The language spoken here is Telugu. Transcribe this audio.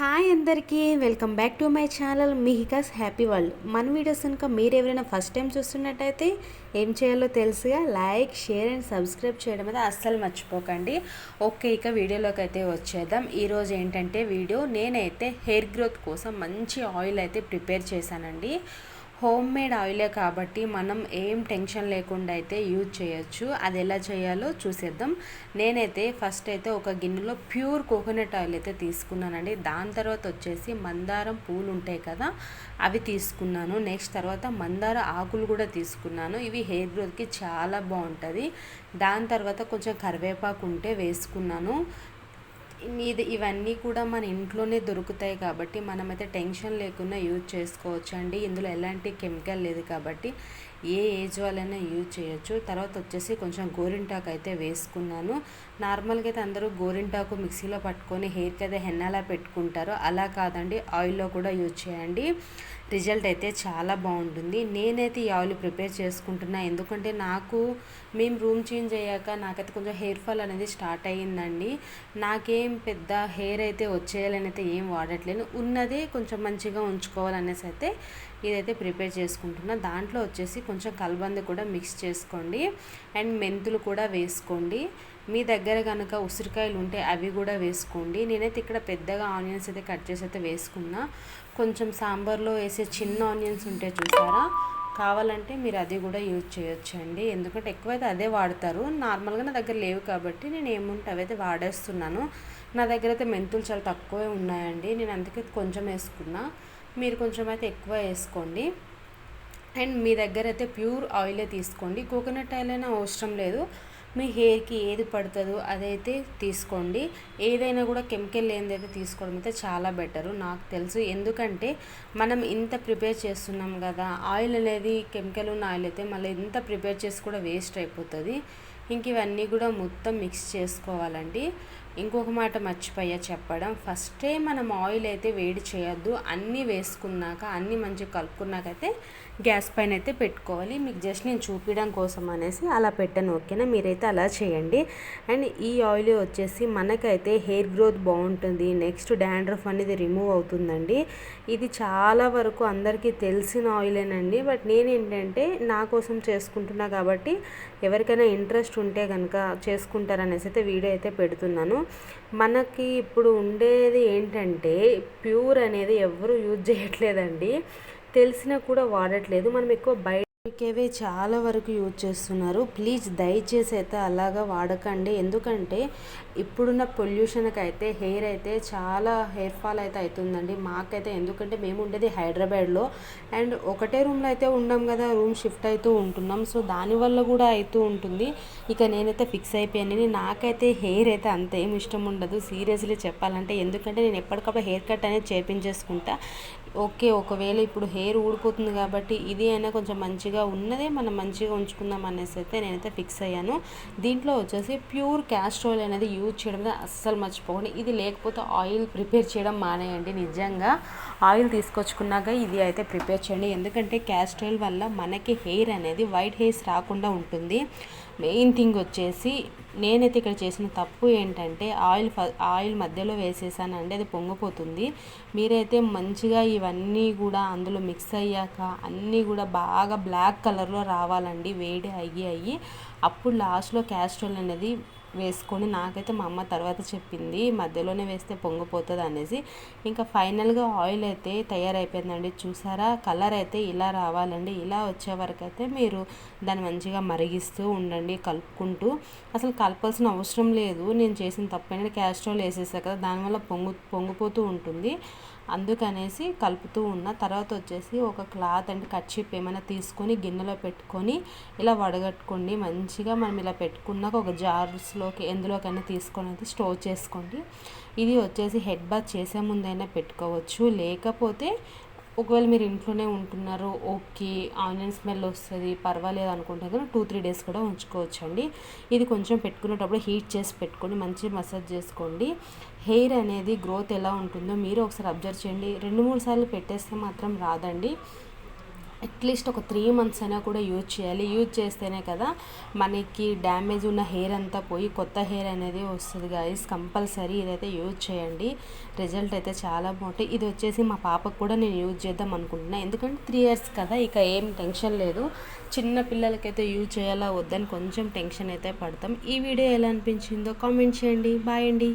హాయ్ అందరికీ welcome back to my channel Mihika's happy world. మన వీడియోస్ కనుక మీరు ఎవరైనా ఫస్ట్ టైం చూస్తున్నట్టయితే ఏం చేయాలో తెలుసుగా లైక్ షేర్ అండ్ సబ్స్క్రైబ్ చేయడం అయితే అస్సలు మర్చిపోకండి. ఓకే ఇక వీడియోలోకి అయితే వచ్చేద్దాం. ఈరోజు ఏంటంటే వీడియో నేనైతే హెయిర్ గ్రోత్ కోసం మంచి ఆయిల్ అయితే ప్రిపేర్ చేశానండి. హోమ్ మేడ్ ఆయిలే కాబట్టి మనం ఏం టెన్షన్ లేకుండా అయితే యూజ్ చేయొచ్చు. అది ఎలా చేయాలో చూసేద్దాం. నేనైతే ఫస్ట్ అయితే ఒక గిన్నెలో ప్యూర్ కోకోనట్ ఆయిల్ అయితే తీసుకున్నానండి. దాని తర్వాత వచ్చేసి మందారం పూలు ఉంటాయి కదా అవి తీసుకున్నాను. నెక్స్ట్ తర్వాత మందార ఆకులు కూడా తీసుకున్నాను. ఇవి హెయిర్ గ్రోత్కి చాలా బాగుంటుంది. దాని తర్వాత కొంచెం కరివేపాకు ఉంటే వేసుకున్నాను. ఇది ఇవన్నీ కూడా మన ఇంట్లోనే దొరుకుతాయి కాబట్టి మనమైతే టెన్షన్ లేకుండా యూజ్ చేసుకోవచ్చు అండి ఇందులో ఎలాంటి కెమికల్ లేదు కాబట్టి ఏ ఏజ్ వాళ్ళైనా యూజ్ చేయొచ్చు. తర్వాత వచ్చేసి కొంచెం గోరింటాకు అయితే వేసుకున్నాను. నార్మల్గా అయితే అందరూ గోరింటాకు మిక్సీలో పట్టుకొని హెయిర్కి అయితే హెన్నాలా పెట్టుకుంటారు. అలా కాదండి ఆయిల్లో కూడా యూజ్ చేయండి. రిజల్ట్ అయితే చాలా బాగుంటుంది. నేనైతే ఈ ఆయిల్ ప్రిపేర్ చేసుకుంటున్నా. ఎందుకంటే నాకు మేము రూమ్ చేంజ్ అయ్యాక నాకైతే కొంచెం హెయిర్ ఫాల్ అనేది స్టార్ట్ అయ్యిందండి. నాకేం పెద్ద హెయిర్ అయితే వచ్చేయాలని అయితే ఏం వాడట్లేను ఉన్నదే కొంచెం మంచిగా ఉంచుకోవాలనేసి అయితే ఇదైతే ప్రిపేర్ చేసుకుంటున్నా. దాంట్లో వచ్చేసి కొంచెం కలబంద కూడా మిక్స్ చేసుకోండి. అండ్ మెంతులు కూడా వేసుకోండి. మీ దగ్గర కనుక ఉసిరికాయలు ఉంటే అవి కూడా వేసుకోండి. నేనైతే ఇక్కడ పెద్దగా ఆనియన్స్ అయితే కట్ చేసి అయితే వేసుకున్నా. కొంచెం సాంబార్లో వేసే చిన్న ఆనియన్స్ ఉంటే చూసారా? కావాలంటే మీరు అది కూడా యూజ్ చేయొచ్చు అండి ఎందుకంటే ఎక్కువైతే అదే వాడతారు. నార్మల్గా నా దగ్గర లేవు కాబట్టి నేను ఏముంటే అవైతే వాడేస్తున్నాను. నా దగ్గర అయితే మెంతులు చాలా తక్కువే ఉన్నాయండి. నేను అందుకే కొంచెం వేసుకున్నా. మీరు కొంచెం అయితే ఎక్కువ వేసుకోండి. అండ్ మీ దగ్గర అయితే ప్యూర్ ఆయిలే తీసుకోండి. కోకోనట్ ఆయిల్ అయినా అవసరం లేదు. మీ హెయిర్కి ఏది పడుతుందో అదైతే తీసుకోండి. ఏదైనా కూడా కెమికల్ లేనిదైతే తీసుకోవడం అయితే చాలా బెటరు. నాకు తెలుసు. ఎందుకంటే మనం ఇంత ప్రిపేర్ చేస్తున్నాం కదా ఆయిల్ అనేది కెమికల్ ఉన్న ఆయిల్ అయితే మళ్ళీ ఇంత ప్రిపేర్ చేసి కూడా వేస్ట్ అయిపోతుంది. ఇంక ఇవన్నీ కూడా మొత్తం మిక్స్ చేసుకోవాలండి. ఇంకొక మాట మర్చిపోయా చెప్పడం. ఫస్టే మనం ఆయిల్ అయితే వేడి చేయొద్దు అన్నీ వేసుకున్నాక అన్నీ మంచిగా కలుపుకున్నాకైతే గ్యాస్ పైన అయితే పెట్టుకోవాలి. మీకు జస్ట్ నేను చూపించడం కోసం అనేసి అలా పెట్టాను ఓకేనా? మీరైతే అలా చేయండి. అండ్ ఈ ఆయిల్ వచ్చేసి మనకైతే హెయిర్ గ్రోత్ బాగుంటుంది. నెక్స్ట్ డాండ్రఫ్ అనేది రిమూవ్ అవుతుందండి. ఇది చాలా వరకు అందరికీ తెలిసిన ఆయిలేనండి బట్ నేను ఏంటంటే నా కోసం చేసుకుంటున్నా కాబట్టి ఎవరికైనా ఇంట్రెస్ట్ ఉంటే కనుక చేసుకుంటారనేసి అయితే వీడియో అయితే పెడుతున్నాను. మనకి ఇప్పుడు ఉండేది ఏంటంటే ప్యూర్ అనేది ఎవరు యూజ్ చేయట్లేదండి. తెలిసినా కూడా వాడట్లేదు. మనం ఎక్కువ బయట కేవే చాలా వరకు యూజ్ చేస్తున్నారు. ప్లీజ్ దయచేసి అయితే అలాగా వాడకండి. ఎందుకంటే ఇప్పుడున్న పొల్యూషన్కి అయితే హెయిర్ అయితే చాలా హెయిర్ ఫాల్ అయితే అవుతుందండి మాకైతే ఎందుకంటే మేము ఉండేది హైదరాబాద్లో. అండ్ ఒకటే రూమ్లో అయితే ఉన్నాం కదా రూమ్ షిఫ్ట్ అవుతూ ఉంటున్నాం. సో దానివల్ల కూడా అవుతూ ఉంటుంది. ఇక నేనైతే ఫిక్స్ అయిపోయాను. నాకైతే హెయిర్ అయితే అంత ఏమి ఇష్టం ఉండదు. సీరియస్లీ చెప్పాలంటే. ఎందుకంటే నేను ఎప్పటికప్పుడు హెయిర్ కట్ అనేది చేపించేసుకుంటా. ఓకే ఒకవేళ ఇప్పుడు హెయిర్ ఊడిపోతుంది కాబట్టి ఇది అయినా కొంచెం మంచిగా ఉన్నదే మనం మంచిగా ఉంచుకుందాం అనేసి అయితే నేనైతే ఫిక్స్ అయ్యాను. దీంట్లో వచ్చేసి ప్యూర్ క్యాస్ట్రోల్ అనేది యూజ్ చేయడం అస్సలు మర్చిపోకండి. ఇది లేకపోతే ఆయిల్ ప్రిపేర్ చేయడం మానేయండి నిజంగా. ఆయిల్ తీసుకొచ్చుకున్నాక ఇది అయితే ప్రిపేర్ చేయండి. ఎందుకంటే క్యాస్ట్రోల్ వల్ల మనకి హెయిర్ అనేది వైట్ హెయిర్స్ రాకుండా ఉంటుంది. మెయిన్ థింగ్ వచ్చేసి నేనైతే ఇక్కడ చేసిన తప్పు ఏంటంటే ఆయిల్ ఆయిల్ మధ్యలో వేసేసానండి అది పొంగిపోతుంది. మీరైతే మంచిగా ఇవన్నీ కూడా అందులో మిక్స్ అయ్యాక అన్నీ కూడా బాగా బ్లాక్ కలర్లో రావాలండి. వేడి అయ్యి అయ్యి అప్పుడు లాస్ట్లో క్యాస్ట్రోల్ అనేది వేసుకొని నాకైతే మా అమ్మ తర్వాత చెప్పింది మధ్యలోనే వేస్తే పొంగిపోతుంది అనేసి. ఇంకా ఫైనల్గా ఆయిల్ అయితే తయారైపోయిందండి. చూసారా? కలర్ అయితే ఇలా రావాలండి. ఇలా వచ్చే వరకు అయితే మీరు దాన్ని మంచిగా మరిగిస్తూ ఉండండి కలుపుకుంటూ. అసలు కలపాల్సిన అవసరం లేదు. నేను చేసిన తప్పైనా క్యాస్ట్రోల్ వేసేసా కదా దానివల్ల పొంగు పొంగిపోతూ ఉంటుంది. అందుకనేసి కలుపుతూ ఉన్న. తర్వాత వచ్చేసి ఒక క్లాత్ అండ్ కచ్చిప్ ఏమైనా తీసుకొని గిన్నెలో పెట్టుకొని ఇలా వడగట్టుకోండి. మంచి మంచిగా మనం ఇలా పెట్టుకున్నాక ఒక జార్స్లోకి ఎందులోకైనా తీసుకొని అయితే స్టోర్ చేసుకోండి. ఇది వచ్చేసి హెడ్ బాత్ చేసే ముందైనా పెట్టుకోవచ్చు. లేకపోతే ఒకవేళ మీరు ఇంట్లోనే ఉంటున్నారు ఓకే ఆనియన్ స్మెల్ వస్తుంది పర్వాలేదు అనుకుంటే కానీ టూ త్రీ డేస్ కూడా ఉంచుకోవచ్చు అండి ఇది కొంచెం పెట్టుకునేటప్పుడు హీట్ చేసి పెట్టుకొని మంచి మసాజ్ చేసుకోండి. హెయిర్ అనేది గ్రోత్ ఎలా ఉంటుందో మీరు ఒకసారి అబ్జర్వ్ చేయండి. రెండు మూడు సార్లు పెట్టేస్తే మాత్రం రాదండి. అట్లీస్ట్ ఒక త్రీ మంత్స్ అయినా కూడా యూజ్ చేయాలి. యూజ్ చేస్తేనే కదా మనకి డ్యామేజ్ ఉన్న హెయిర్ అంతా పోయి కొత్త హెయిర్ అనేది వస్తుంది గాయస్ కంపల్సరీ ఇదైతే యూజ్ చేయండి. రిజల్ట్ అయితే చాలా బాగుంటాయి. ఇది వచ్చేసి మా పాపకు కూడా నేను యూజ్ చేద్దాం అనుకుంటున్నాను ఎందుకంటే త్రీ ఇయర్స్ కదా ఇక ఏం టెన్షన్ లేదు. చిన్న పిల్లలకైతే యూజ్ చేయాలా వద్దని కొంచెం టెన్షన్ అయితే పడతాం. ఈ వీడియో ఎలా అనిపించిందో కామెంట్ చేయండి. బాయ్ అండి.